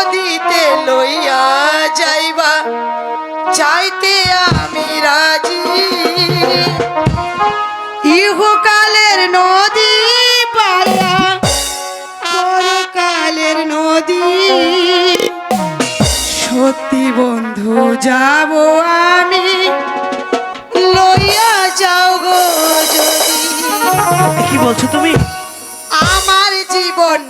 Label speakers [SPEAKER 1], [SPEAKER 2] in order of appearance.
[SPEAKER 1] নদীতে লইয়া যাইবা চাইতে আমি রাজি। ইহকালের নদী পারা পরকালের নদী। সত্যি বন্ধু যাব আমি লইয়া যাও গো যদি।
[SPEAKER 2] কি বলছো তুমি?
[SPEAKER 1] আমার জীবন